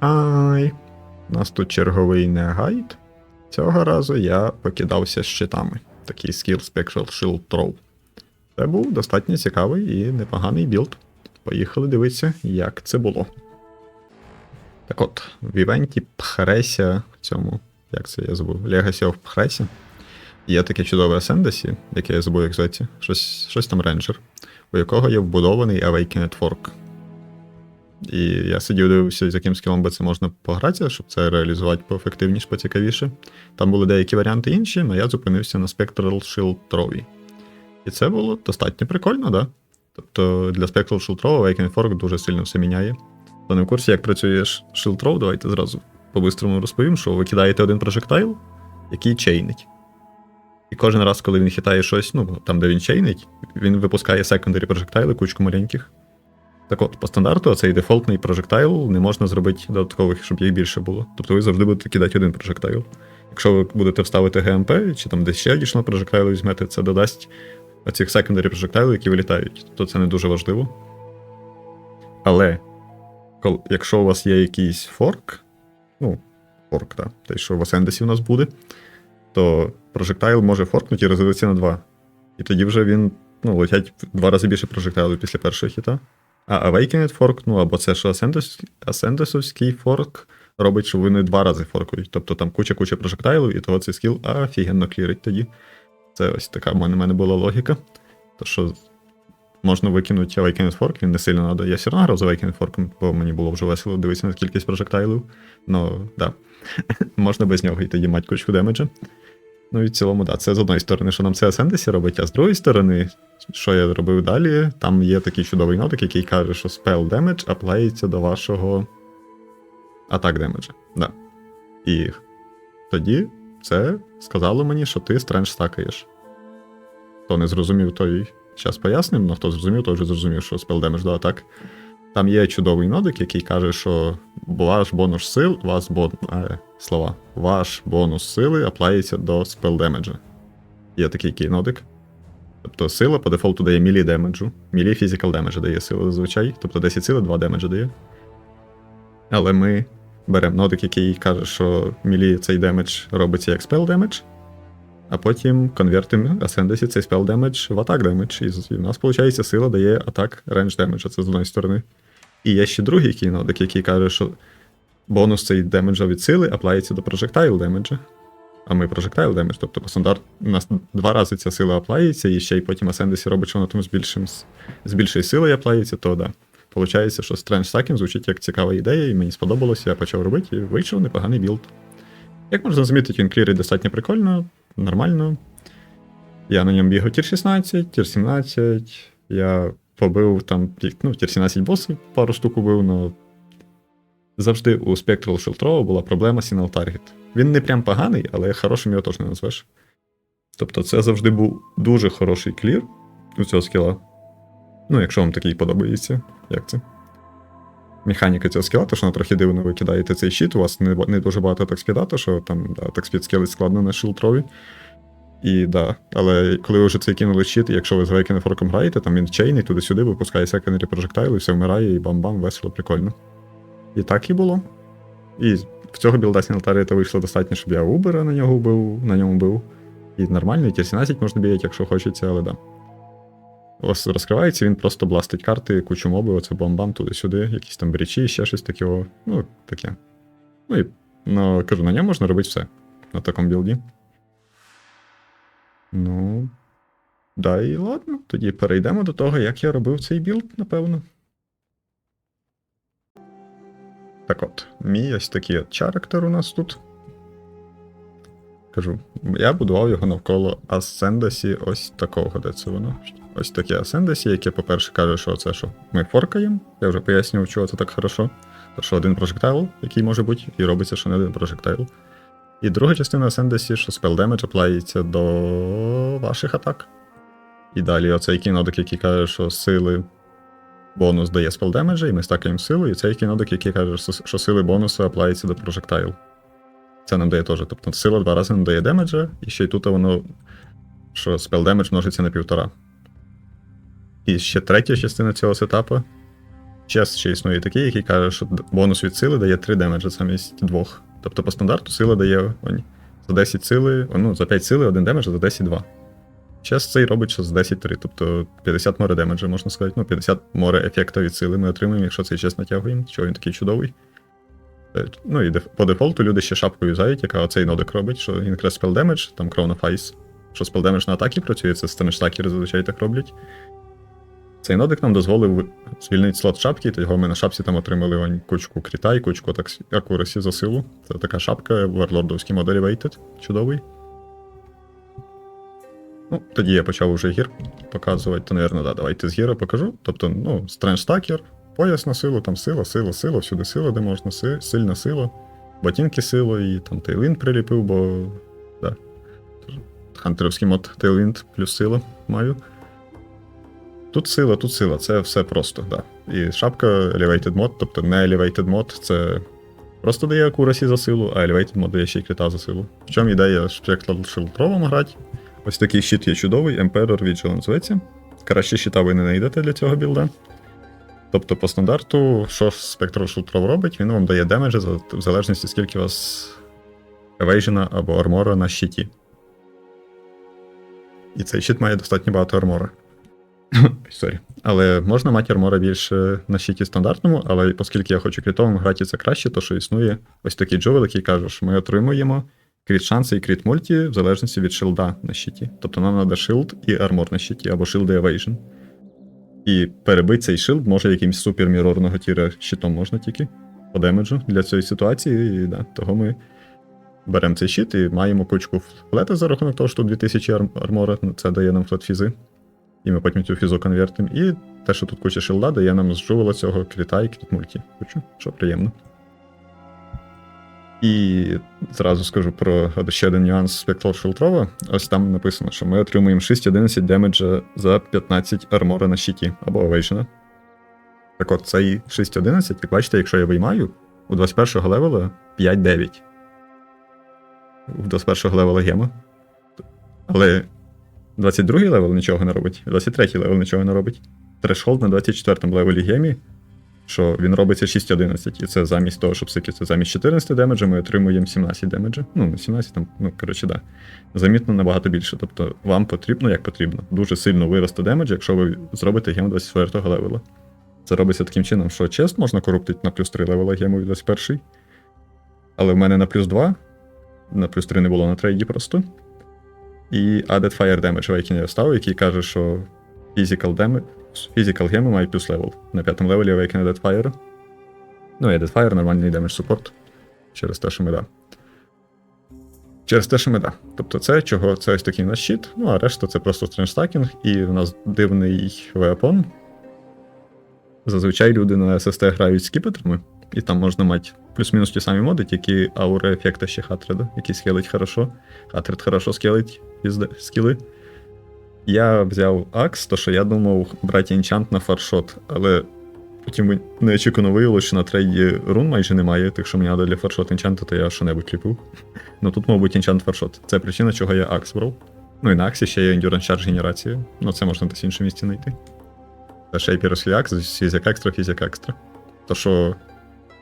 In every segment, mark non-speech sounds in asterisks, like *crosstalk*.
Ай. У нас тут черговий не гайд. Цього разу я покидався щитами. Такий скіл Spectral Shield Throw. Це був достатньо цікавий і непоганий білд. Поїхали дивитися, як це було. Так от, в івенті Пхреся, в цьому, як це я забув, Legacy of Пхресі, є таке чудове Ascendancy, яке я забув, як зветься, щось, щось там рейнджер, у якого є вбудований Awakened Fork. І я сидів дивився, з яким скілом би це можна погратися, щоб це реалізувати поефективніше, поцікавіше. Там були деякі варіанти інші, але я зупинився на Spectral Shield Throw. І це було достатньо прикольно, да? Тобто для Spectral Shield Throw Awakening Fork дуже сильно все міняє. Хто не в курсі, як працює Shield Throw, давайте зразу по-бистрому розповім, що ви кидаєте один прожектайл, який чейнить. І кожен раз, коли він хитає щось, ну, там, де він чейнить, він випускає секондарі прожектайли, кучку маленьких. Так от, по стандарту, цей дефолтний прожектайл не можна зробити додаткових, щоб їх більше було. Тобто ви завжди будете кидати один прожектайл. Якщо ви будете вставити ГМП, чи там десь ще additional прожектайл візьмете, це додасть оцих секондарі прожектайлів, які вилітають. Тобто це не дуже важливо. Але якщо у вас є якийсь форк, ну, форк, так, те, що в Ascendus у нас буде, то прожектайл може форкнути і розділитися на два. І тоді вже він ну, летять в два рази більше прожектайлів після першого хіта. А Awakened Fork, ну або це що Ascendusовський форк робить, що вони два рази форкують. Тобто там куча-куча прожектайлів, і того цей скіл офігенно клірить тоді. Це ось така в мене, в мене була логіка. То що можна викинути Awakened Fork, він не сильно треба. Я все одно грав з Awakened Fork, бо мені було вже весело дивитися на кількість прожектайлів. Ну, да. *laughs* можна без нього і тоді мати кучку демеджа. Ну і в цілому, да, це з одної сторони, що нам це Ascendus робить, а з другої сторони, що я робив далі, там є такий чудовий нотик, який каже, що spell damage аплається до вашого атак демеджа. Да. І тоді це сказало мені, що ти стрендж стакаєш. Хто не зрозумів, той зараз поясним, але хто зрозумів, той вже зрозумів, що spell damage до атак. Там є чудовий нодик, який каже, що ваш бонус сил, вас бон... е, слова, ваш бонус сили аплається до спел демеджа. Є такий кейнодик. Тобто сила по дефолту дає мілі демеджу. Мілі фізикал демеджа дає сила зазвичай. Тобто 10 сили, 2 демеджа дає. Але ми беремо нодик, який каже, що мілі цей демедж робиться як спел демедж, а потім конвертимо Ascendus цей спел демедж в атак демедж. І в нас, виходить, сила дає атак рендж демеджа, це з одної сторони. І є ще другий кейнодик, який каже, що бонус цей демеджа від сили аплається до projectile демеджа. А ми projectile демедж, тобто по стандарту у нас два рази ця сила аплається, і ще й потім Ascendus робить, що воно там з, більшим, з більшою силою аплається, то да. Получається, що Strange Stacking звучить як цікава ідея, і мені сподобалося, я почав робити, і вийшов непоганий білд. Як можна замітити, він клірить достатньо прикольно, нормально. Я на ньому бігав тір 16, тір 17. Я побив там ну, тір 17 босів, пару штук убив, але завжди у Spectral Shield була проблема Single Target. Він не прям поганий, але хорошим його теж не назвеш. Тобто це завжди був дуже хороший клір у цього скіла. Ну, якщо вам такий подобається, як це? Механіка цього скіла, то що вона трохи дивно ви кидаєте цей щит, у вас не, не дуже багато такспіда, то що там да, такспід скілить складно на шилтрові. І да, але коли ви вже цей кинули щит, якщо ви з Awakening Fork'ом граєте, там він чейний, туди-сюди випускає секондарі прожектайл, і все вмирає, і бам-бам, весело, прикольно. І так і було. І в цього білда Сіналтаріта вийшло достатньо, щоб я Убера на нього бив, на ньому бив. І нормально, і Т-17 можна бігати, якщо хочеться, але да. Розкривається, він просто бластить карти, кучу моби, оце бам-бам, туди-сюди, якісь там брічі, ще щось таке. Ну, таке. Ну і ну, кажу, на ньому можна робити все. На такому білді. Ну. Да, і ладно. Тоді перейдемо до того, як я робив цей білд, напевно. Так от, мій ось такий от чарактер у нас тут. Кажу, я будував його навколо Асцендасі ось такого, де це воно. Ось таке Асцендасі, яке, по-перше, каже, що це що ми форкаємо. Я вже пояснював, чого це так хорошо. То що один прожектайл, який може бути, і робиться, що не один прожектайл. І друга частина Ascendance, що spell damage аплається до ваших атак. І далі оцей кінодик, який каже, що сили бонус дає spell damage, і ми стакаємо силу, і цей кінодик, який каже, що- сили бонусу аплається до projectile. Це нам дає теж. Тобто сила два рази нам дає демеджа, і ще й тут воно, що spell damage множиться на півтора. І ще третя частина цього сетапу Чес ще існує такий, який каже, що бонус від сили дає 3 демеджа замість двох. Тобто по стандарту сила дає он, за 10 сили, ну, за 5 сили 1 демедж, а за 10 2. Чес цей робить що з 10 3, тобто 50 море демеджа, можна сказати. Ну, 50 море ефекта від сили ми отримуємо, якщо цей чес натягуємо, що він такий чудовий. Е, Ну і по дефолту люди ще шапку юзають, яка оцей нодик робить, що increase spell damage, там Crown of Ice. Що spell damage на атаки працює, це стенештакери зазвичай так роблять. Цей нодик нам дозволив звільнити слот шапки, то його ми на шапці там отримали кучку кріта і кучку акурасі за силу. Це така шапка в варлордовській моделі Weighted. Чудовий. Ну, тоді я почав уже гір показувати, то, напевно, да, давайте з гіра покажу. Тобто, ну, Strange Stacker, пояс на силу, там сила, сила, сила, всюди сила, де можна, си- сильна сила, ботинки сила, і там Тейлін приліпив, бо. Да. Хантеровський мод Tailwind плюс сила маю. Тут сила, тут сила, це все просто, да. І шапка Elevated Mod, тобто не Elevated Mod, це просто дає акурасі за силу, а Elevated Mod дає ще й крита за силу. В чому ідея Shield грати? Ось такий щит є чудовий, Emperor Vigilance зветься. Краще щита ви не знайдете для цього білда. Тобто, по стандарту, що Spectral Pro робить, він вам дає демеджі в залежності, скільки у вас евейжена або армора на щиті. І цей щит має достатньо багато армора. *laughs* Сорі. Але можна мати армора більше на щиті стандартному, але оскільки я хочу крітовим грати це краще, то що існує ось такий джовел, який каже, що ми отримуємо кріт шанси і кріт мульті в залежності від шилда на щиті. Тобто нам треба шилд і армор на щиті, або шилд і евейжн. І перебити цей шилд може якимсь супер мірорного тіра щитом можна тільки по демеджу для цієї ситуації. І, да, того ми беремо цей щит і маємо кучку флета за рахунок того, що тут 2000 армора, це дає нам флет фізи. І ми потім цю фізу конвертимо. І те, що тут куча шилда, дає нам з жувала цього кріта і кріт мульті. Хочу, що приємно. І зразу скажу про ще один нюанс Spectral Shieldrova. Ось там написано, що ми отримуємо 6-11 демеджа за 15 армора на щиті або евейшена. Так от, цей 6-11, як бачите, якщо я виймаю, у 21-го левела 5-9. У 21-го левела гема. Але 22-й левел нічого не робить, 23-й левел нічого не робить. Трешхолд на 24-му левелі гемі, що він робиться 6-11, і це замість того, щоб сикити замість 14 демеджа, ми отримуємо 17 демеджа. Ну, не 17, там, ну, коротше, да. Замітно набагато більше. Тобто вам потрібно, як потрібно, дуже сильно вирости демедж, якщо ви зробите гем 24-го левела. Це робиться таким чином, що чест можна коруптити на плюс 3 левела гему 21 але в мене на плюс 2, на плюс 3 не було на трейді просто. І Added Fire Damage Awakening я вставив, який каже, що Physical Damage, Physical Gem має плюс левел. На п'ятому левелі Awaken Added Fire. Ну, і Added Fire нормальний Damage Support. Через те, що ми да. Через те, що ми да. Тобто це чого це ось такий наш щит, ну а решта це просто стрендстакінг, і в нас дивний веапон. Зазвичай люди на SST грають скіпетрами, і там можна мати плюс-мінус ті самі моди, тільки аура ефекта ще Хатреда, який скелить хорошо. Хатред хорошо скелить пізде- скіли. Я взяв Акс, то що я думав брати енчант на фаршот, але потім неочікувано виявилося, що на трейді рун майже немає, так що мені треба для фаршот енчанта, то я що-небудь ліпив. Ну тут, мабуть, енчант фаршот. Це причина, чого я Акс брав. Ну і на Аксі ще є Endurance Charge генерація. Ну це можна десь в іншому місці знайти. Це шейперський Акс, фізик екстра, фізик екстра. То що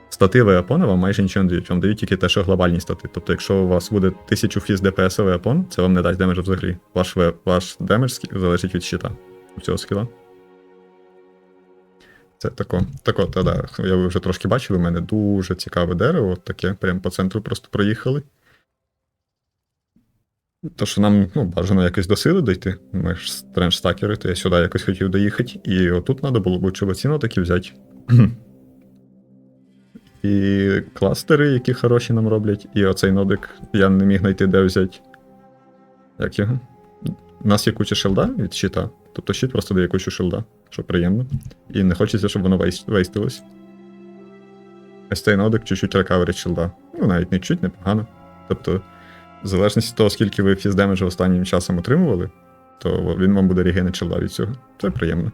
стати Веапона вам майже нічого не дають, вам дають тільки те, що глобальні стати. Тобто, якщо у вас буде 1000 фіз ДПС Веапон, це вам не дасть демеджа взагалі. Ваш, ваш демедж залежить від щита цього скіла. Це тако. Тако, та да. Я ви вже трошки бачили, у мене дуже цікаве дерево, от таке, прямо по центру просто проїхали. То, що нам ну, бажано якось до сили дойти. Ми ж стрендж-стакери, то я сюди якось хотів доїхати. І отут треба було б чубаціно таки взяти. *clears throat* І кластери, які хороші нам роблять, і оцей нодик я не міг знайти, де взяти. Як його? У нас є куча шилда від щита. Тобто щит просто дає кучу шилда, що приємно. І не хочеться, щоб воно вейс- вейстилось. Ось цей нодик чуть-чуть рекаверить шилда. Ну, навіть не чуть, непогано. Тобто, в залежності від того, скільки ви фіздемеджа останнім часом отримували, то він вам буде регенити шилда від цього. Це приємно.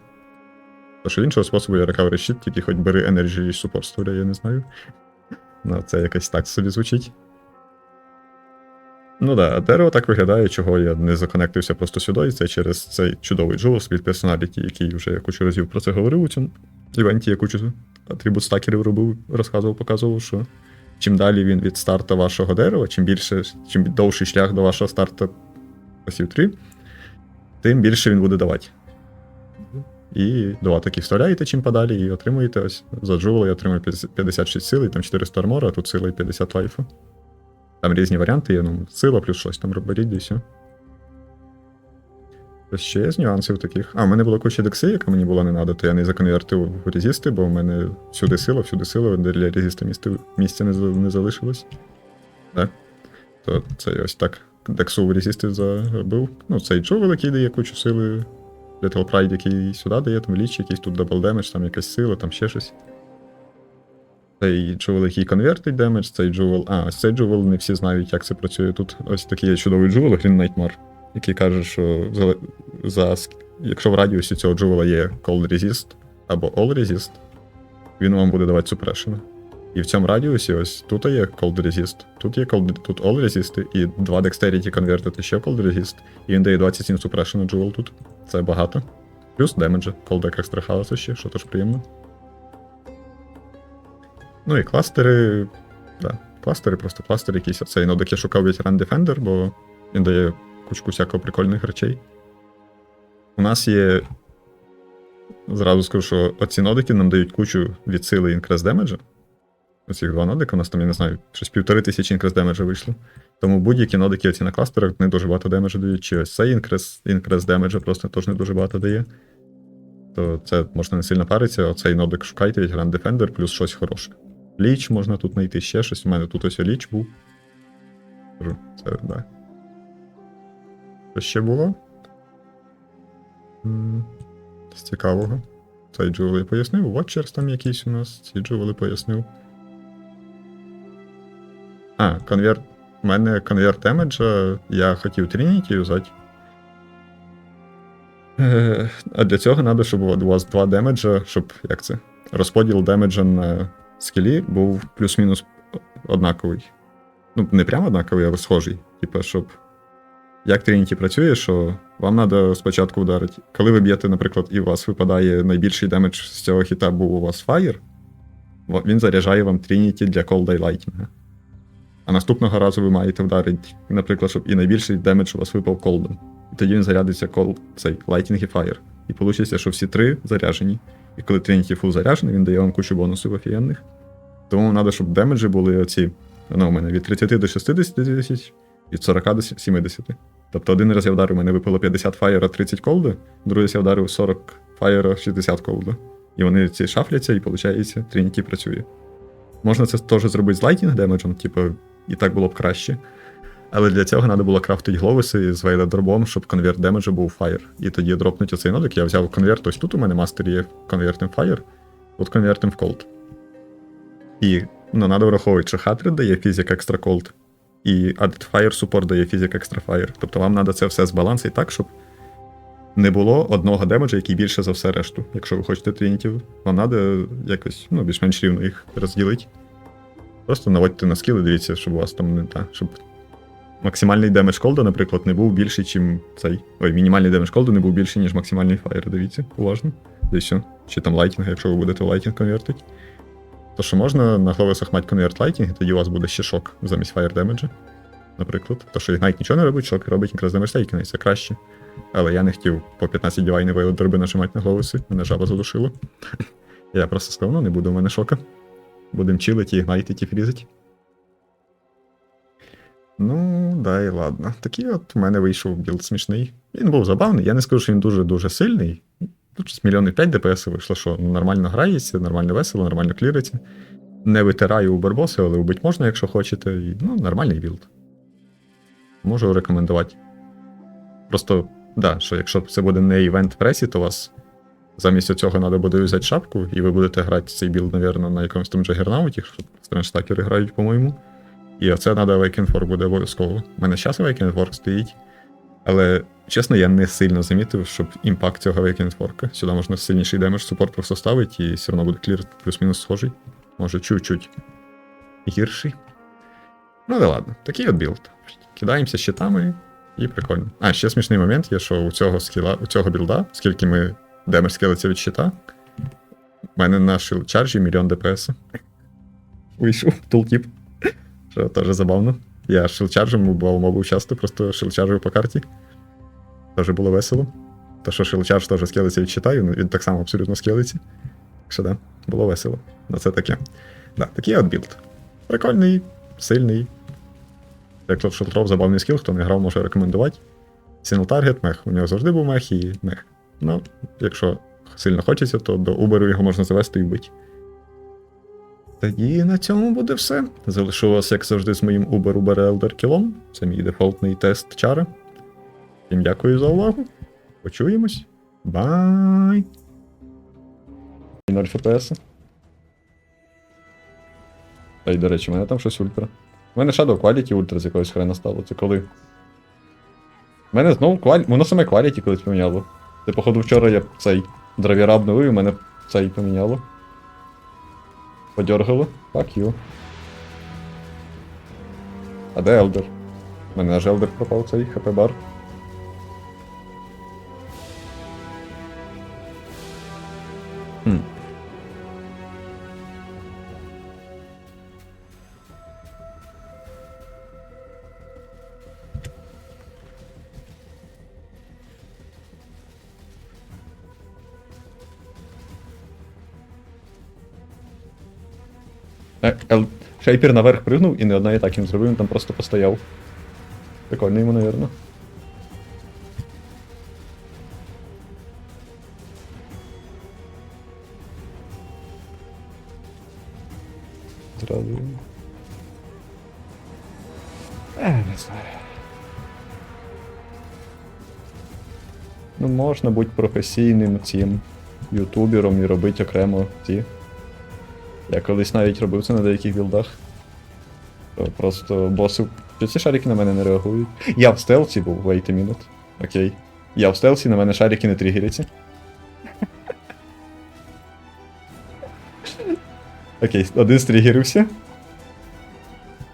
Що іншого способу я рекавері щит, тільки хоч бери Energy Support створює, я не знаю. Ну, це якось так собі звучить. Ну да, дерево так виглядає, чого я не законектився просто сюди, і це через цей чудовий джул Speed Personality, який вже я кучу разів про це говорив у цьому івенті я кучу атрибут стакерів робив, розказував, показував, що чим далі він від старта вашого дерева, чим більше, чим довший шлях до вашого старта осів 3, тим більше він буде давати. І два такі вставляєте чим подалі, і отримуєте ось за джувел я отримую 56 сил, і там 400 армора, а тут сила і 50 лайфу. Там різні варіанти є, ну, сила плюс щось там роберіть і все. Ще є з нюансів таких. А, в мене була куча декси, яка мені була не надо, то я не законвертив в резисти, бо в мене всюди сила, всюди сила, для резиста місця, не, не залишилось. Так. То це ось так дексу в заробив. Ну, цей джувел, який дає кучу сили. Little Pride, який сюди дає, там ліч, якийсь тут дабл демедж, там якась сила, там ще щось. Цей джувел, який конвертить демедж, цей джувел. А, ось цей джувел не всі знають, як це працює. Тут ось такий є чудовий джувел, Green Nightmare, який каже, що за, за, якщо в радіусі цього джувела є Cold Resist або All Resist, він вам буде давати suppression. І в цьому радіусі ось тут є Cold Resist, тут є Cold, тут All Resist, і два Dexterity конвертити ще Cold Resist, і він дає 27 suppression джувел тут. Це багато. Плюс демеджа, колдек екстра ще, що теж приємно. Ну і кластери. Да, кластери, просто кластери якісь. Цей нодик я шукав Veteran Defender, бо він дає кучку всякого прикольних речей. У нас є. Зразу скажу, що оці нодики нам дають кучу від сили інкрес демеджа. Оці два нодика, у нас там, я не знаю, щось півтори тисячі інкрес демеджа вийшло. Тому будь-які нодики оці на кластерах не дуже багато демеджа дають, чи ось цей інкрес, інкрес демеджа просто теж не дуже багато дає. То це можна не сильно паритися, оцей нодик шукайте від Grand Defender плюс щось хороше. Ліч можна тут знайти ще щось. У мене тут ось ліч був. Це, да. Що ще було? З цікавого. Цей джувел я пояснив. Watchers там якийсь у нас, ці джувели пояснив. А, конверт. У мене конверт демеджа, я хотів Trinity юзати. Е, А для цього треба, щоб у вас два демеджа, щоб як це? Розподіл демеджа на скілі був плюс-мінус однаковий. Ну, не прямо однаковий, а схожий. Типа, щоб. Як Trinity працює, що вам треба спочатку вдарити. Коли ви б'єте, наприклад, і у вас випадає найбільший демедж з цього хіта був у вас Fire, він заряджає вам Trinity для Cold Day Lightning. А наступного разу ви маєте вдарити, наприклад, щоб і найбільший демедж у вас випав колдом. І тоді він зарядиться кол, цей Lightning і Fire. І вийде, що всі три заряжені. І коли Trinity full заряджений, він дає вам кучу бонусів офігенних. Тому треба, щоб демеджі були оці. Ну, у мене від 30 до 60 тисяч, від 40 до 70. Тобто один раз я вдарив, у мене випало 50 фаєра, 30 колда, другий раз я вдарив 40 фаєра, 60 колда. І вони ці шафляться, і виходить, Trinity працює. Можна це теж зробити з лайтінг демеджем, типу, і так було б краще. Але для цього треба було крафтити гловиси з вейда дробом, щоб конверт демеджа був фаєр. І тоді дропнуть оцей нодик. Я взяв конверт, ось тут у мене мастер є конвертим фаєр, тут конвертим в колд. І ну, треба враховувати, що Хатрид дає фізик екстра колд, і Added Fire Support дає фізик екстра Fire. Тобто вам треба це все збалансити так, щоб не було одного демеджа, який більше за все решту. Якщо ви хочете трінітів, вам треба якось ну, більш-менш рівно їх розділити. Просто наводьте на скіли, дивіться, щоб у вас там не та, щоб максимальний демедж колда, наприклад, не був більший, ніж цей. Ой, мінімальний демедж колда не був більший, ніж максимальний фаєр. Дивіться, уважно. Десь. Чи там лайтінг, якщо ви будете лайтінг конвертити. То що можна на гловисах мати конверт лайтінг, і тоді у вас буде ще шок замість фаєр демеджа. Наприклад. То що Ignite нічого не робить, шок робить якраз демедж лейкінг, і це краще. Але я не хотів по 15 дівайни вейл дроби нажимати на гловиси, мене жаба задушила. *laughs* Я просто сказав, ну не буде у мене шока. Будем чилити, ігнайтити і фрізити. Ну, да, і ладно. Такий от у мене вийшов білд смішний. Він був забавний. Я не скажу, що він дуже-дуже сильний. Тут мільйони 5 ДПС вийшло, що ну, нормально грається, нормально весело, нормально кліриться. Не витираю у барбоси, але вбити можна, якщо хочете. І, ну, нормальний білд. Можу рекомендувати. Просто, да, що якщо це буде не івент пресі, то вас замість цього треба буде взяти шапку, і ви будете грати цей білд, напевно, на якомусь там джагернауті, що стрендстакери грають, по-моєму. І оце треба Awaken буде обов'язково. У мене зараз Awaken стоїть. Але, чесно, я не сильно замітив, щоб імпакт цього Fork. Сюди можна сильніший демедж супорт просто ставити, і все одно буде клір плюс-мінус схожий. Може, чуть-чуть гірший. Ну да ладно, такий от білд. Кидаємося щитами і прикольно. А, ще смішний момент є, що у цього скіла, у цього білда, скільки ми демедж скилиться від щита, У мене на шилчаржі мільйон ДПС. Вийшов тултіп. Що теж забавно. Я шилчаржем убивав мобів часто, просто шилчаржив по карті. Теж було весело. То, що шилчарж теж скелиться відчитаю, він так само абсолютно скелиться. Так що да, було весело. Ну це таке. Да, такий от білд. Прикольний, сильний. Як шелтров забавний скіл, хто не грав, може рекомендувати. Сінл таргет, мех. У нього завжди був мех і мех. Ну, якщо сильно хочеться, то до Уберу його можна завести і вбити. Тоді на цьому буде все. Залишу вас, як завжди, з моїм Uber Uber Elder кілом. Це мій дефолтний тест чари. Всім дякую за увагу. Почуємось. Бай! 0 FPS. Та й, до речі, у мене там щось ультра. У мене Shadow Quality ультра з якоїсь хрена стало. Це коли? У мене знову quality, воно саме Quality колись поміняло. Це, походу, вчора я цей драйвера обновив, і мене цей поміняло. Подергало. Fuck you. А де Елдер? У мене аж Елдер пропав цей хп бар. Ел... Шейпер наверх пригнув і не одна атаки не зробив, він там просто постояв. Прикольно йому, навірно. Зразу. Е, не знаю. Ну, можна бути професійним цим ютубером і робити окремо ті я колись навіть робив це на деяких білдах. Просто боси. Ці шарики на мене не реагують? Я в стелсі був, wait a minute. Окей. Я в стелсі, на мене шарики не тригеряться. Окей, один стригерився.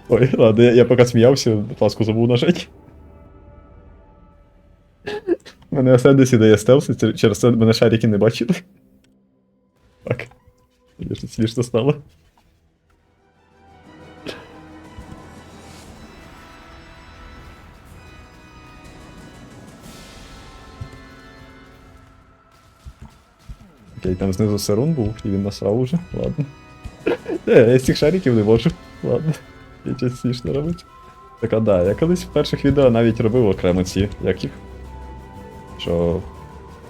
Ой, ладно, я, я поки сміявся, паску забув нажати. Мене Асендесі дає стелс, і через це мене шарики не бачили. Так. Конечно, смешно стало. Окей, там знизу Сарун був, і він насрав уже, ладно. Е, я з цих шариків не можу. Ладно. Я щось смішно робити. Так а да, я колись в перших відео навіть робив окремо ці, як їх. Що.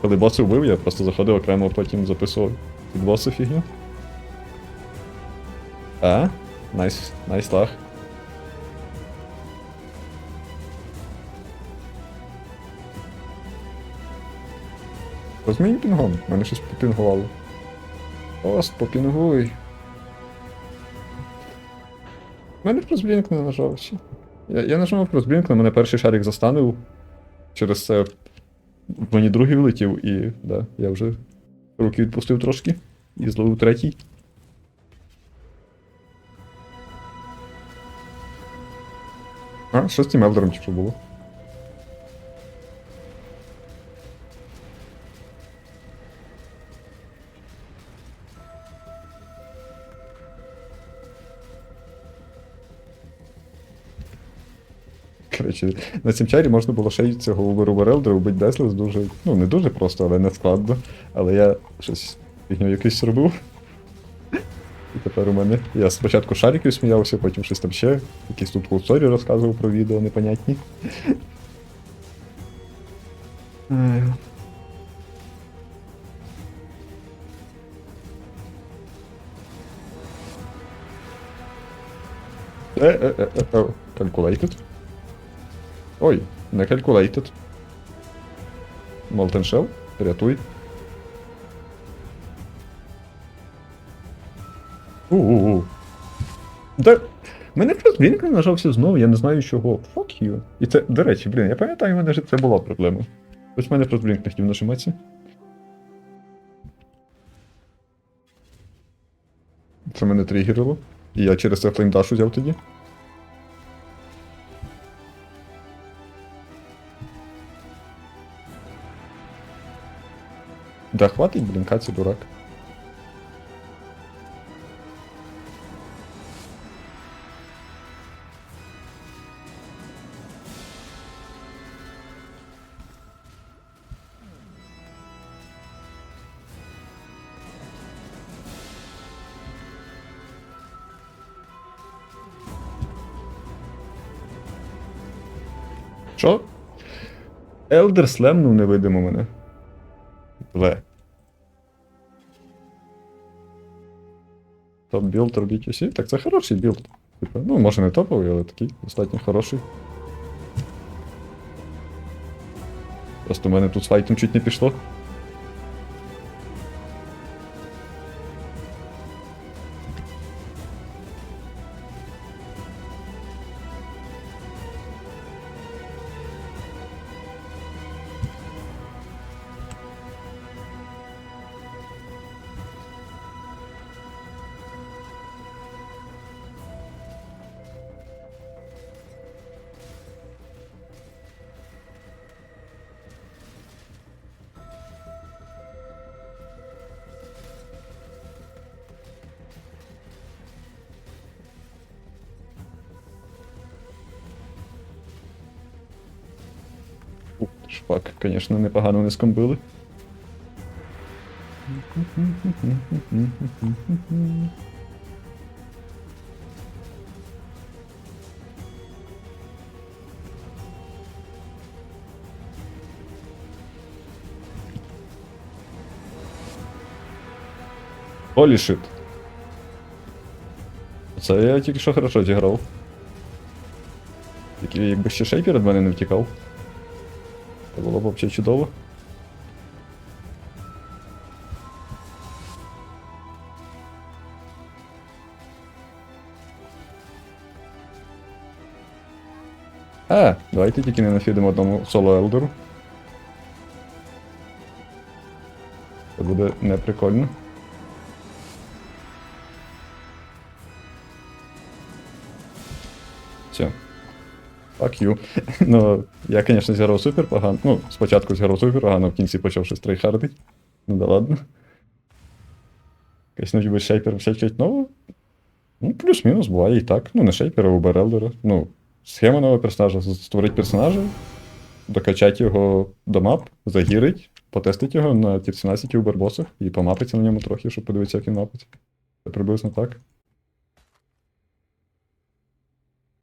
Коли боси вбив, я просто заходив окремо, потім записував під босу фігню. А? Найс, найс лаг. Розмінь пінгом, мене щось попінгувало. Пост, попінгуй. У мене кросблінк не нажався. Я, я нажав кросблінк, на мене перший шарик застанув. Через це мені другий влетів і. да, я вже руки відпустив трошки і зловив третій. А, що з тим Елдером чи що було? Коротше, на цім чарі можна було ще й цього Убер Елдера вбити Деслес дуже. Ну, не дуже просто, але не складно. Але я щось фігню якийсь робив. Тепер у мене. Я спочатку шариків сміявся, потім щось там ще. Якісь тут кулсорі розказував про відео непонятні. Е, е, е, calculated. Ой, не calculated. Molten Shell, рятуй. У-у-у. Да. Мене просто він нажався знову, я не знаю чого. Fuck you. І це, до речі, блін, я пам'ятаю, у мене ж це була проблема. Ось в мене просто блінк не хотів нажиматися. Це мене тригерило. І я через це флеймдаш взяв тоді. Да хватить, блін, каці дурак. Елдер слемнув невидимо мене. Ле. Топ білд робіть усі. Так це хороший білд. Типу, ну, може не топовий, але такий достатньо хороший. Просто в мене тут з файтом чуть не пішло. Шпак, звісно, непогано не скомбили. Holy shit. Це я тільки що хорошо зіграв. Якби ще шейпер від мене не втікав. Було б взагалі чудово. А, давайте тільки не нафідемо одному соло елдеру. Це буде неприкольно. Все. Fuck you. *laughs* ну, я, звісно, зіграв супер погано. Ну, спочатку зіграв супер погано, в кінці почав щось трейхардить. Ну да ладно. Якась ніби шейпер всякий, ну. Ну, плюс-мінус, буває і так. Ну, не шейпера, а уберелдера. Ну, схема нового персонажа. Створить персонажа, докачати його до мап, загірить, потестить його на тір 17 убербосах і помапиться на ньому трохи, щоб подивитися, як він мапить. Це приблизно так.